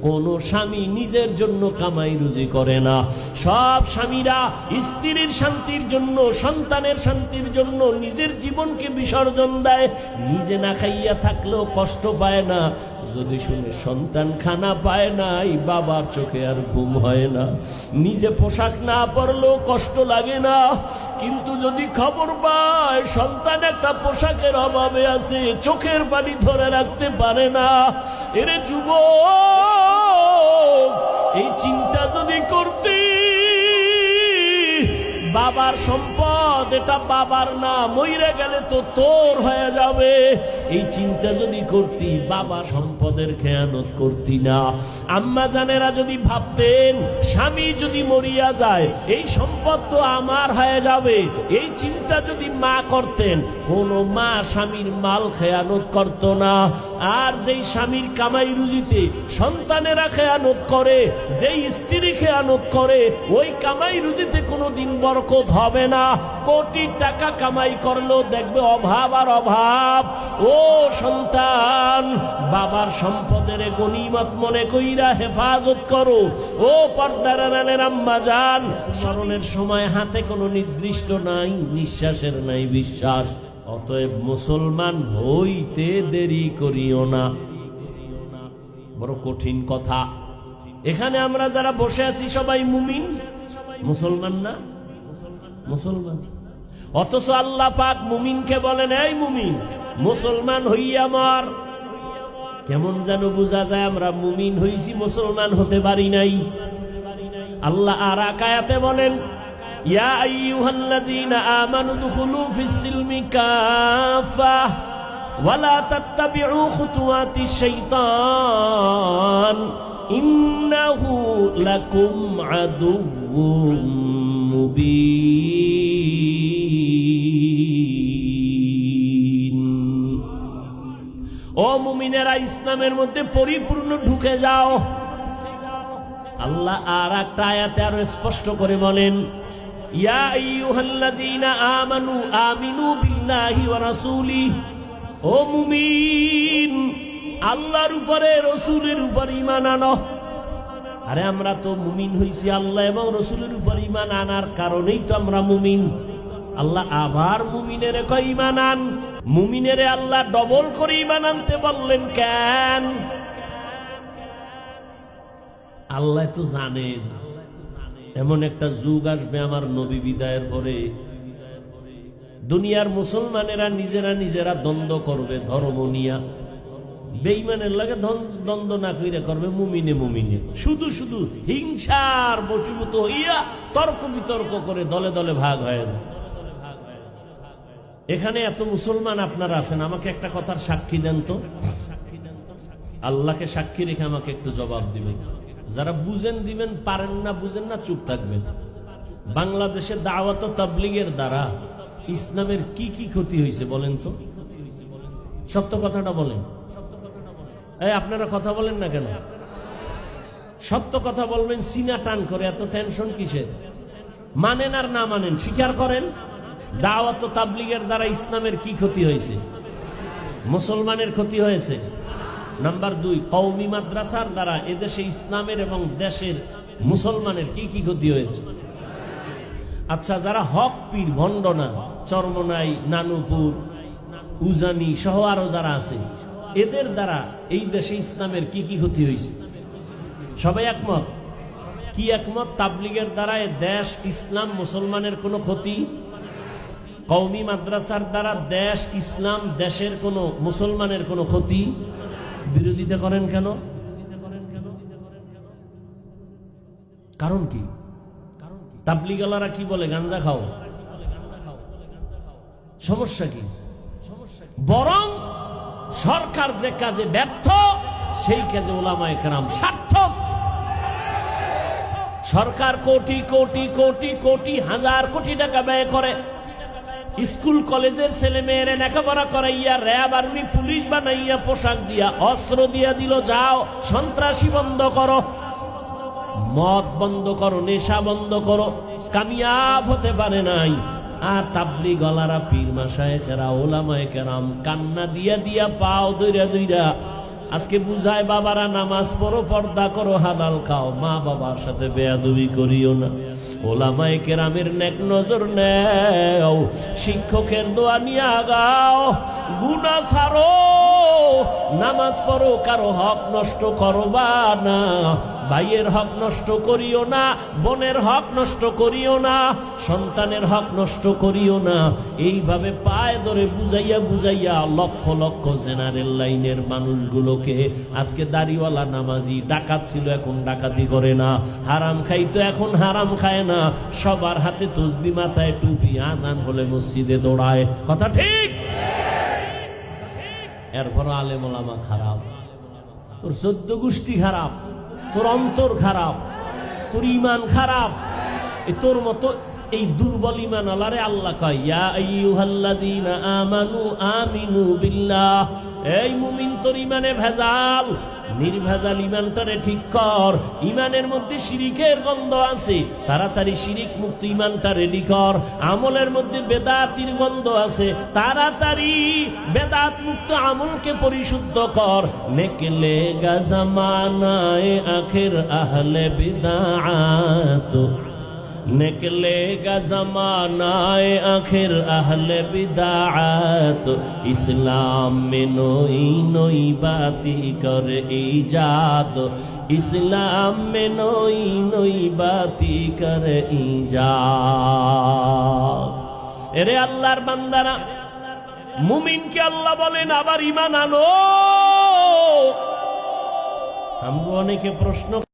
কোন স্বামী নিজের জন্য কামাই রুজি করে না। সব স্বামীরা স্ত্রীর শান্তির জন্য, সন্তানের শান্তির জন্য নিজের জীবনকে বিসর্জন দেয়। নিজে না খাইয়া থাকলেও কষ্ট পায় না। যদি শুনে সন্তান খানা পায় না, এই বাবার চোখে আর ঘুম হয় না। নিজে পোশাক না পরলেও কষ্ট লাগে না। কিন্তু যদি খবর পায়, সন্তান একটা পোশাকের অভাবে আছে, চোখের পানি ধরে রাখতে পারে না। এরে যুবক! এই চিন্তা যদি করতি বাবার সম্পদ, এটা বাবার না মইরে গেলে তো তোর হয়ে যাবে। এই চিন্তা যদি করতি বাবা সম্পদের খেয়ানত করতি না। আম্মা জানেরা যদি ভাবতেন, স্বামী যদি মরিয়া যায়, এই সম্পদ তো আমার হয়ে যাবে। এই চিন্তা যদি মা করতেন, কোন মা স্বামীর মাল খেয়ানত করত না। আর যেই স্বামীর কামাই রুজিতে সন্তানেরা খেয়ানত করে, যেই স্ত্রী খেয়ানত করে, ওই কামাই রুজিতে কোনোদিন বরকত হবে না। কোটি টাকা কামাই করলেও দেখবে অভাব আর অভাব। ও সন্তান, বাবার সম্পদের গনিমত মনে কইরা হেফাজত করো। ও পর্দার আম্মা যান স্মরণের সময় হাতে কোনো নির্দিষ্ট নাই, নিঃশ্বাসের নাই বিশ্বাস। অতএব মুসলমান হইতে দেরি করিও না। বড় কঠিন কথা। এখানে আমরা যারা বসে আছি সবাই মুমিন? মুসলমান না? মুসলমান। অথচ আল্লাহ পাক মুমিনকে বলেন, এই মুমিন, মুসলমান হইয়া মর। কেমন যেন বোঝা যায়, আমরা মুমিন হইছি, মুসলমান হতে পারি নাই। আল্লাহ আর আকায়াতে বলেন, ইয়া ওয়ালা ও মুমিনেরা, ইসলামের মধ্যে পরিপূর্ণ ঢুকে যাও। আল্লাহ আর একটা আয়াতে আরও স্পষ্ট করে বলেন আমানু আমিনু আল্লাহর উপরে, রসুলের উপর ইমান আনো। আরে আমরা তো মুমিন হইছি আল্লাহ এবং রসুলের উপর ইমান আনার কারণেই তো আমরা মুমিন। আল্লাহ আবার মুমিনের কয় ঈমান আন। মুমিনের আল্লাহ ডবল করে ইমান আনতে বললেন, কেন? আল্লাহ তো জানেন, এমন একটা যুগ আসবে আমার নবী বিদায়ের পরে। দুনিয়ার মুসলমানেরা নিজেরা নিজেরা দ্বন্দ্ব করবে, ধর্ম নিয়া। বেইমানের লাগে দ্বন্দ্ব না কইরা করবে মুমিনে মুমিনে। শুধু শুধু হিংসার বশীভূত হইয়া তর্ক বিতর্ক করে দলে দলে ভাগ হয়ে যায়। এখানে এত মুসলমান আপনারা আছেন, আমাকে একটা কথার সাক্ষী দেন তো। আল্লাহকে সাক্ষী রেখে আমাকে একটু জবাব দিবেন। যারা বুঝেন দিবেন, পারেন না বুঝেন না, চুপ থাকবেন। বাংলাদেশে দাওয়াত তাবলিগের দ্বারা ইসলামের কি কি ক্ষতি হয়েছে বলেন তো? সত্য কথাটা বলেন। এই, আপনারা কথা বলেন না কেন? সত্য কথা বলবেন, সিনা টান করে, এত টেনশন কিসের? মানেন আর না মানেন, স্বীকার করেন, দাওয়াত তাবলিগের দ্বারা ইসলামের কি ক্ষতি হয়েছে? মুসলমানের ক্ষতি হয়েছে? নাম্বার দুই কৌমি মাদ্রাসার দ্বারা এদেশে ইসলামের এবং দেশের মুসলমানের কি কি ক্ষতি হয়েছে? আচ্ছা যারা হক পীর ভণ্ডনা চরমনাই, নানুপুর, উজানি সহ আরও যারা আছে এদের দ্বারা এই দেশে ইসলামের কি কি ক্ষতি হয়েছে সবাই একমত? কি একমত? তাবলিগের দ্বারা দেশ, ইসলাম, মুসলমানের কোনো ক্ষতি? কৌমি মাদ্রাসার দ্বারা দেশ, ইসলাম দেশের কোনো মুসলমানের কোনো ক্ষতি? বিরোধিতা করেন কেন? কারণ কি? তাবলিগালারা কি বলে? গাঞ্জা খাও। সমস্যা কি? বরং সরকার যে কাজে ব্যর্থ, সেই কাজে ওলামায় কেরাম সার্থক। সরকার কোটি কোটি কোটি কোটি হাজার কোটি টাকা ব্যয় করে। স্কুল কলেজের ছেলে মেয়েরা লেখাপড়া করাইয়া, র্যাব আর্মি, পুলিশ বানাইয়া, পোশাক দিয়া, অস্ত্র দিয়া দিল, যাও, সন্ত্রাসী বন্ধ করো। মদ বন্ধ করো, নেশা বন্ধ করো। কামিয়াব হতে পারে নাই। আর তাবলি গলারা পীর মাসায় কেরা ওলামায় কেরাম কান্না দিয়া দিয়া পাও দইরা দইরা আজকে বুঝায়, বাবারা, নামাজ পড়ো, পর্দা করো, হালাল খাও। মা বাবার সাথে বেয়াদবি করিও না। ওলামায়ে কেরামের নেক নজর নেও। শিক্ষকের দোয়া নিয়ে আগাও। গুনা সারো নামাজ পড়ো, কারও হক নষ্ট করবা না। ভাইয়ের হক নষ্ট করিও না, বোনের হক নষ্ট করিও না, সন্তানের হক নষ্ট করিও না। এইভাবে পায়ে ধরে বুঝাইয়া বুঝাইয়া লক্ষ লক্ষ জেনারেল লাইনের মানুষগুলোকে আজকে দাড়িওয়ালা নামাজি, ডাকাত ছিল এখন ডাকাতি করে না। হারাম খাইতো এখন হারাম খায় না। সবার হাতে তসবি মাথায় টুপি, আজান হলে মসজিদে দৌড়ায়। কথা ঠিক? এরপর আলেম খারাপ। তোর চোদ্দ গোষ্ঠী খারাপ, তোর অন্তর খারাপ, তোর ইমান খারাপ। তোর মতো এই দুর্বল ইমান আলারে আল্লাহ কয়, ইয়া আমানু আমিনু বিল্লাহ। এই মুমিন তোর ইমানে ভেজাল, নির্ভেজাল ইমানটারে ঠিক কর। ইমানের মধ্যে শিরিকের গন্ধ আছে, তাড়াতাড়ি শিরিক মুক্ত ইমানটা রেডি কর। আমলের মধ্যে বেদাতির গন্ধ আছে, তাড়াতাড়ি বেদাত মুক্ত আমলকে পরিশুদ্ধ কর। নেকলে গাজামানায় আখের আহলে বিদাত निकलेगा जमानाए आखिर अहले बिदात इस्लाम में नई नई बाती कर ईजाद इस्लाम में नई नई बाती कर ईजाद এরে আল্লাহর বান্দারা মুমিনকে আল্লাহ বলেন আবার ইমান আনো আমরা অনেকে প্রশ্ন